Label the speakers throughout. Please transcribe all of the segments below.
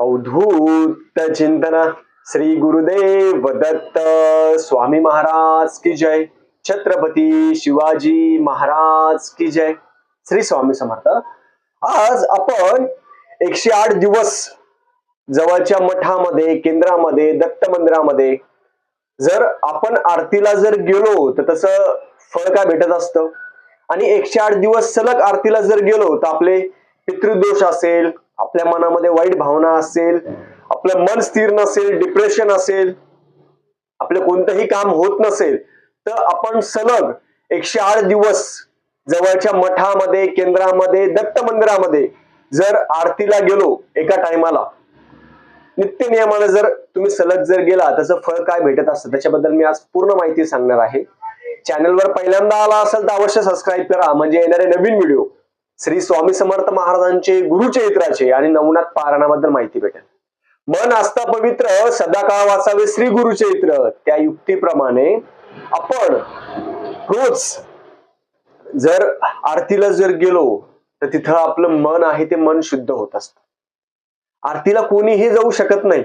Speaker 1: अवधूत चिंतन श्री गुरुदेव दत्त स्वामी महाराज की जय। छत्रपती शिवाजी महाराज की जय। श्री स्वामी समर्थ। आज आपण एकशे आठ दिवस जवळच्या मठामध्ये केंद्रामध्ये दत्त मंदिरामध्ये जर आपण आरतीला जर गेलो तर तसं फळ काय भेटत असतं? आणि एकशे आठ दिवस सलग आरतीला जर गेलो तर आपले पितृदोष असेल आपल्या मनामध्ये वाईट भावना असेल आपलं मन स्थिर नसेल डिप्रेशन असेल आपलं कोणतंही काम होत नसेल तर आपण सलग एकशे आठ दिवस जवळच्या मठामध्ये केंद्रामध्ये दत्त मंदिरामध्ये जर आरतीला गेलो एका टायमाला नित्य नियमाने जर तुम्ही सलग जर गेला त्याचं फळ काय भेटत असतं? त्याच्याबद्दल मी आज पूर्ण माहिती सांगणार आहे. चॅनलवर पहिल्यांदा आला असेल तर अवश्य सबस्क्राईब करा. म्हणजे येणारे नवीन व्हिडिओ श्री स्वामी समर्थ महाराजांचे गुरुचरित्राचे आणि नवनाथ पारायणाबद्दल माहिती भेटेल. मन आस्था पवित्र सदाकाळ वाचावे श्री गुरुचरित्र त्या युक्तीप्रमाणे आपण रोज जर आरतीला जर गेलो तर तिथं आपलं मन आहे ते मन शुद्ध होत असतं. आरतीला कोणीही जाऊ शकत नाही.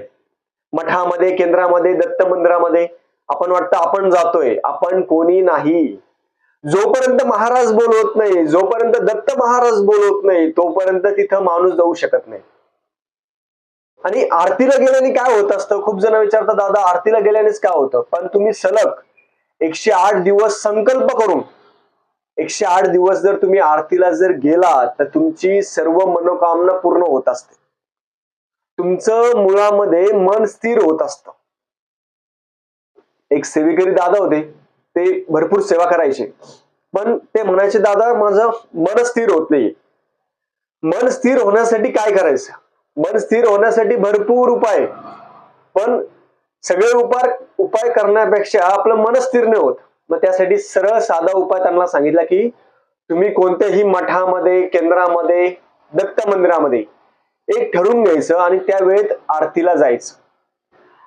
Speaker 1: मठामध्ये केंद्रामध्ये दत्त मंदिरामध्ये आपण वाटतं आपण जातोय. आपण कोणी नाही. जोपर्यंत महाराज बोलवत नाही जोपर्यंत दत्त महाराज बोलवत नाही तोपर्यंत तिथं माणूस जाऊ शकत नाही. आणि आरतीला गेल्याने काय होत असतं? खूप जण विचारतात दादा आरतीला गेल्यानेच काय होतं? पण तुम्ही सलग एकशे आठ दिवस संकल्प करून एकशे आठ दिवस जर तुम्ही आरतीला जर गेला तर तुमची सर्व मनोकामना पूर्ण होत असते. तुमचं मुळामध्ये मन स्थिर होत असत. एक सेवेकरी दादा होते. ते भरपूर सेवा करायचे. पण ते म्हणायचे दादा माझं मन स्थिर होत नाही मन स्थिर होण्यासाठी काय करायचं? मन स्थिर होण्यासाठी भरपूर उपाय. पण सगळे उपाय उपाय करण्यापेक्षा आपलं मन स्थिर नाही होत. मग त्यासाठी सरळ साधा उपाय त्यांना सांगितला की तुम्ही कोणत्याही मठामध्ये केंद्रामध्ये दत्त मंदिरामध्ये एक ठरवून घ्यायचं आणि त्या वेळेत आरतीला जायचं.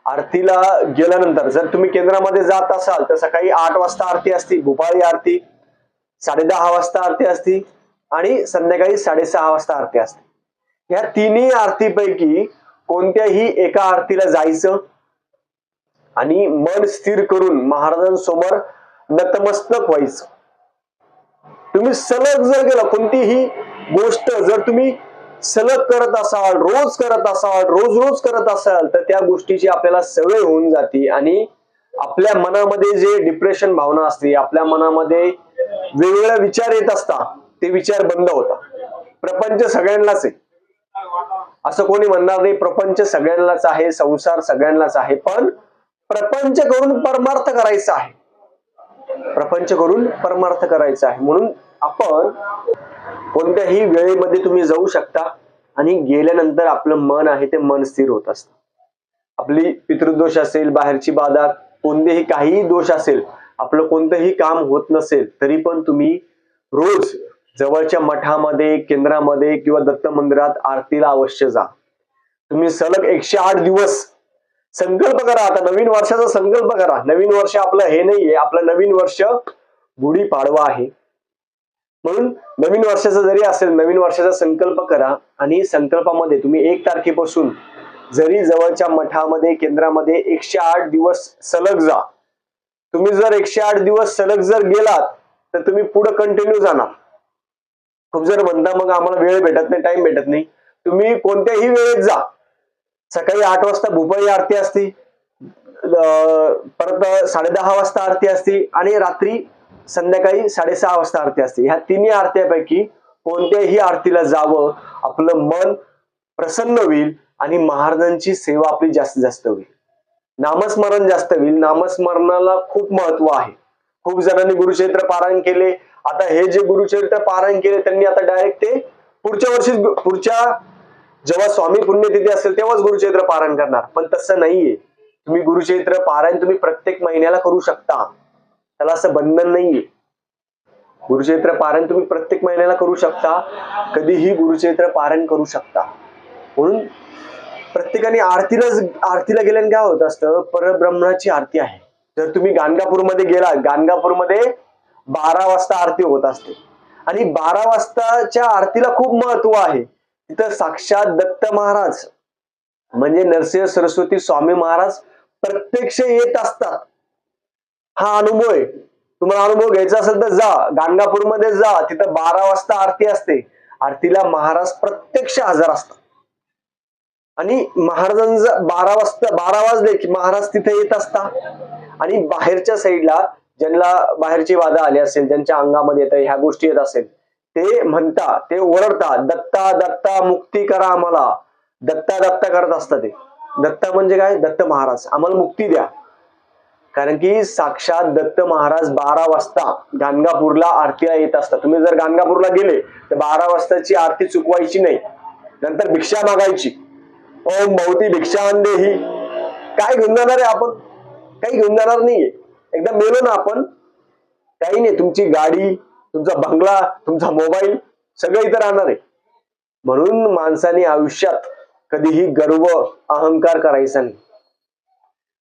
Speaker 1: आरतीला गेल्यानंतर जर तुम्ही केंद्रामध्ये जात असाल तर सकाळी आठ वाजता आरती असती भोपाळी आरती साडे दहा वाजता आरती असती आणि संध्याकाळी साडेसहा वाजता आरती असते. ह्या तिन्ही आरतीपैकी कोणत्याही एका आरतीला जायचं आणि मन स्थिर करून महाराजांसमोर नतमस्तक व्हायचं. तुम्ही सलग जर गेला कोणतीही गोष्ट जर तुम्ही सलग करत असाल रोज करत असाल रोज रोज करत असाल तर त्या गोष्टीची आपल्याला सवय होऊन जाते. आणि आपल्या मनामध्ये जे डिप्रेशन भावना असते आपल्या मनामध्ये वेगवेगळे विचार येत असता ते विचार बंद होतात. प्रपंच सगळ्यांनाच आहे. असं कोणी म्हणणार नाही प्रपंच सगळ्यांनाच आहे संसार सगळ्यांनाच आहे पण प्रपंच करून परमार्थ करायचा आहे. प्रपंच करून परमार्थ करायचा आहे. म्हणून आपण कोणत्याही वेळेमध्ये तुम्ही जाऊ शकता आणि गेल्यानंतर आपलं मन आहे ते मन स्थिर होत असतं. आपली पितृदोष असेल बाहेरची बाधा कोणतेही काहीही दोष असेल आपलं कोणतंही काम होत नसेल तरी पण तुम्ही रोज जवळच्या मठामध्ये केंद्रामध्ये किंवा दत्त मंदिरात आरतीला अवश्य जा. तुम्ही सलग एकशे आठ दिवस संकल्प करा आता नवीन वर्षाचा संकल्प करा. नवीन वर्ष आपलं हे नाहीये आपलं नवीन वर्ष गुढीपाडवा आहे. म्हणून नवीन वर्षाचा जरी असेल नवीन वर्षाचा संकल्प करा आणि संकल्पामध्ये तुम्ही एक तारखेपासून जरी जवळच्या मठामध्ये केंद्रामध्ये एकशे आठ दिवस सलग जा. तुम्ही जर एकशे आठ दिवस सलग जर गेलात तर तुम्ही पुढे कंटिन्यू जाणार. खूप जर म्हणता मग आम्हाला वेळ भेटत नाही टाइम भेटत नाही. तुम्ही कोणत्याही वेळेत जा. सकाळी आठ वाजता भूपाळी आरती असती परत साडे दहा वाजता आरती असती आणि रात्री संध्याकाळी साडेसहा वाजता आरती असते. ह्या तिन्ही आरत्यापैकी कोणत्याही आरतीला जावं आपलं मन प्रसन्न होईल आणि महाराजांची सेवा आपली जास्तीत जास्त होईल. नामस्मरण जास्त होईल. नामस्मरणाला खूप महत्त्व आहे. खूप जणांनी गुरुचरित्र पारायण केले. आता हे जे गुरुचरित्र पारायण केले त्यांनी आता डायरेक्ट ते पुढच्या वर्षी पुढच्या जेव्हा स्वामी पुण्यतिथी असेल तेव्हाच गुरुचरित्र पारायण करणार. पण तसं नाहीये. तुम्ही गुरुचरित्र पारायण तुम्ही प्रत्येक महिन्याला करू शकता. त्याला असं बंधन नाहीये. गुरुचरित्र पारण तुम्ही प्रत्येक महिन्याला करू शकता. कधीही गुरुचरित्र पारण करू शकता. म्हणून प्रत्येकाने आरतीला आरतीला गेल्याने काय होत असतं? परब्रह्माची आरती आहे. जर तुम्ही गाणगापूरमध्ये गेला गाणगापूरमध्ये बारा वाजता आरती होत असते. आणि बारा वाजताच्या आरतीला खूप महत्त्व आहे. तिथं साक्षात दत्त महाराज म्हणजे नरसिंह सरस्वती स्वामी महाराज प्रत्यक्ष येत असतात. हा अनुभव आहे. तुम्हाला अनुभव घ्यायचा असेल तर जा. गाणगापूरमध्ये जा. तिथं बारा वाजता आरती असते. आरतीला महाराज प्रत्यक्ष हजर असतात. आणि महाराजांचा बारा वाजता बारा वाजले की महाराज तिथे येत असता आणि बाहेरच्या साईडला ज्यांना बाहेरची वादा आली असेल ज्यांच्या अंगामध्ये येत ह्या गोष्टी येत असेल ते म्हणता ते ओरडता दत्ता दत्ता मुक्ती करा आम्हाला. दत्ता दत्ता करत असतात ते. दत्ता म्हणजे काय? दत्त महाराज. आम्हाला मुक्ती द्या. कारण की साक्षात दत्त महाराज बारा वाजता गाणगापूरला आरतीला येत असतात. तुम्ही जर गाणगापूरला गेले तर बारा वाजताची आरती चुकवायची नाही. नंतर भिक्षा मागायची. ओम भवती भिक्षा ही काय घेऊन जाणार आहे आपण? काही घेऊन जाणार नाहीये. एकदा मेलो ना आपण. काही नाही तुमची गाडी तुमचा बंगला तुमचा मोबाईल सगळं इथं राहणार आहे. म्हणून माणसाने आयुष्यात कधीही गर्व अहंकार करायचा नाही.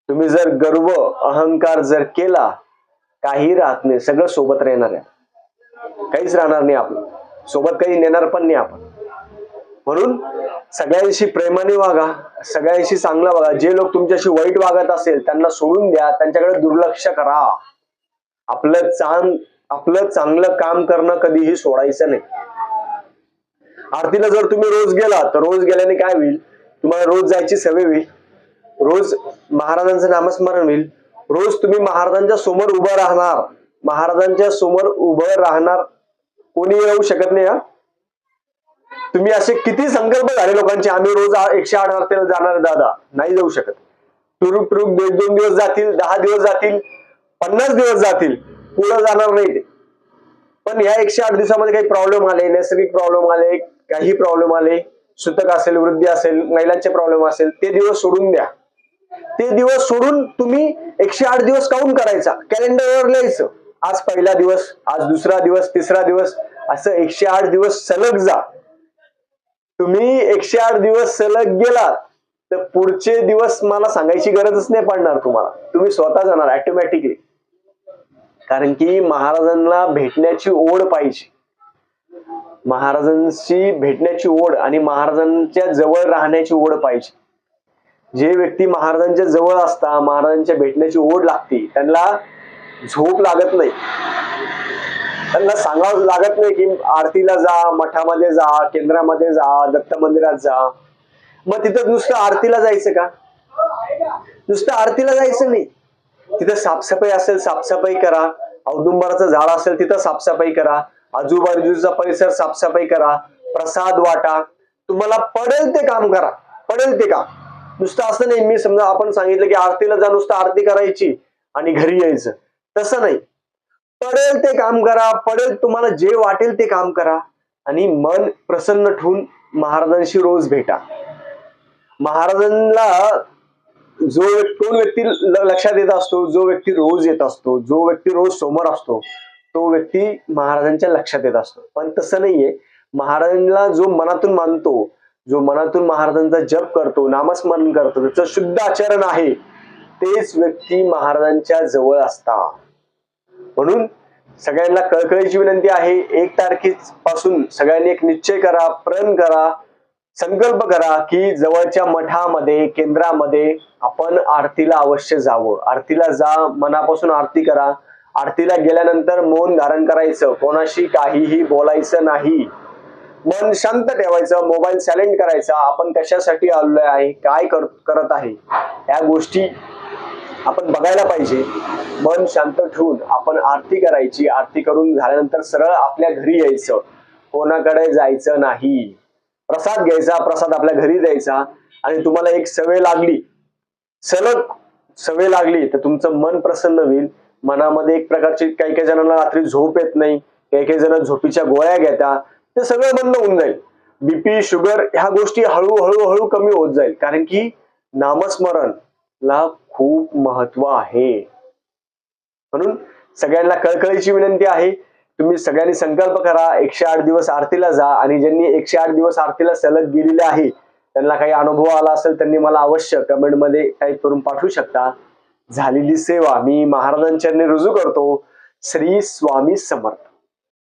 Speaker 1: तुम्ही जर गर्व अहंकार जर केला काही राहत नाही. सगळं सोबत राहणार आहे. काहीच राहणार नाही आपलं. सोबत काही नेणार पण नाही आपण. म्हणून सगळ्यांशी प्रेमाने वागा. सगळ्यांशी चांगला वागा. जे लोक तुमच्याशी वाईट वागत असेल त्यांना सोडून द्या. त्यांच्याकडे दुर्लक्ष करा. आपलं चांग आपलं चांगलं काम करणं कधीही सोडायचं नाही. आरतीला जर तुम्ही रोज गेला तर रोज गेल्याने काय होईल? तुम्हाला रोज जायची सवय होईल. रोज महाराजांचं नामस्मरण होईल. रोज तुम्ही महाराजांच्या समोर उभं राहणार. महाराजांच्या समोर उभं राहणार. कोणी येऊ शकत नाही हा? तुम्ही असे किती संकल्प झाले लोकांचे. आम्ही रोज एकशे आठ आरतीला जाणार दादा. नाही जाऊ शकत. टुरूक टुरूक दोन दोन दिवस जातील दहा दिवस जातील पन्नास दिवस जातील. पुढे जाणार नाही ते. पण ह्या एकशे आठ दिवसामध्ये काही प्रॉब्लेम आले नैसर्गिक प्रॉब्लेम आले काही प्रॉब्लेम आले. सुतक असेल वृद्धी असेल महिलांचे प्रॉब्लेम असेल ते दिवस सोडून द्या. ते दिवस सोडून तुम्ही एकशे आठ दिवस काउंट करायचा? कॅलेंडरवर लिहायचं. आज पहिला दिवस आज दुसरा दिवस तिसरा दिवस असं एकशे आठ दिवस सलग जा. तुम्ही एकशे आठ दिवस सलग गेलात तर पुढचे दिवस मला सांगायची गरजच नाही पडणार तुम्हाला. तुम्ही स्वतः जाणार ऑटोमॅटिकली कारण की महाराजांना भेटण्याची ओढ पाहिजे. महाराजांशी भेटण्याची ओढ आणि महाराजांच्या जवळ राहण्याची ओढ पाहिजे. जे व्यक्ती महाराजांच्या जवळ असता महाराजांच्या भेटण्याची ओढ लागते त्यांना झोप लागत नाही. त्यांना सांगावं लागत नाही की आरतीला जा मठामध्ये जा केंद्रामध्ये जा दत्त मंदिरात जा. मग तिथं नुसतं आरतीला जायचं का? नुसतं आरतीला जायचं नाही. तिथं साफसफाई असेल साफसफाई करा. औदुंबराचं झाड असेल तिथं साफसफाई करा. आजूबाजूचा परिसर साफसफाई करा. प्रसाद वाटा. तुम्हाला पडेल ते काम करा. पडेल ते काम. नुसतं असं नाही मी समजा आपण सांगितलं की आरतीला जा नुसतं आरती करायची आणि घरी यायचं. तसं नाही. पडेल ते काम करा पडेल तुम्हाला जे वाटेल ते काम करा आणि मन प्रसन्न ठेवून महाराजांशी रोज भेटा. महाराजांना जो व्यक्ती कोण व्यक्ती लक्षात येत असतो जो व्यक्ती रोज येत असतो जो व्यक्ती रोज समोर असतो तो व्यक्ती महाराजांच्या लक्षात येत असतो. पण तसं नाहीये. महाराजांना जो मनातून मानतो जो मनातून महाराजांचा जप करतो नामस्मरण करतो त्याचं शुद्ध आचरण आहे तेच व्यक्ती महाराजांच्या जवळ असता. म्हणून सगळ्यांना कळकळीची विनंती आहे एक तारखेपासून सगळ्यांनी एक निश्चय करा प्रण करा संकल्प करा की जवळच्या मठामध्ये केंद्रामध्ये आपण आरतीला अवश्य जावं. आरतीला जा मनापासून आरती करा. आरतीला गेल्यानंतर मौन धारण करायचं. कोणाशी काहीही बोलायचं नाही. मन शांत ठेवायचं मोबाईल सायलेंट करायचा. आपण कशासाठी आलेलो आहे काय करत आहे या गोष्टी आपण बघायला पाहिजे. मन शांत ठेवून आपण आरती करायची. आरती करून झाल्यानंतर सरळ आपल्या घरी यायचं. कोणाकडे जायचं नाही. प्रसाद घ्यायचा प्रसाद आपल्या घरी द्यायचा. आणि तुम्हाला एक सवय लागली. सलग सवय लागली तर तुमचं मन प्रसन्न होईल. मनामध्ये एक प्रकारची काही काही जणांना रात्री झोप येत नाही. काही काही जण झोपीच्या गोळ्या घेतात ते सगळं बंद होऊन जाईल. बीपी शुगर ह्या गोष्टी हळूहळू हळू कमी होत जाईल. कारण की नामस्मरण ला खूप महत्त्व आहे. म्हणून सगळ्यांना कळकळीची विनंती आहे. तुम्ही सगळ्यांनी संकल्प करा. एकशे आठ दिवस आरतीला जा. आणि ज्यांनी एकशे आठ दिवस आरतीला सलग गेलेले आहे त्यांना काही अनुभव आला असेल त्यांनी मला अवश्य कमेंटमध्ये टाईप करून पाठवू शकता. झालेली सेवा मी महाराजांच्या रुजू करतो. श्री स्वामी समर्थ.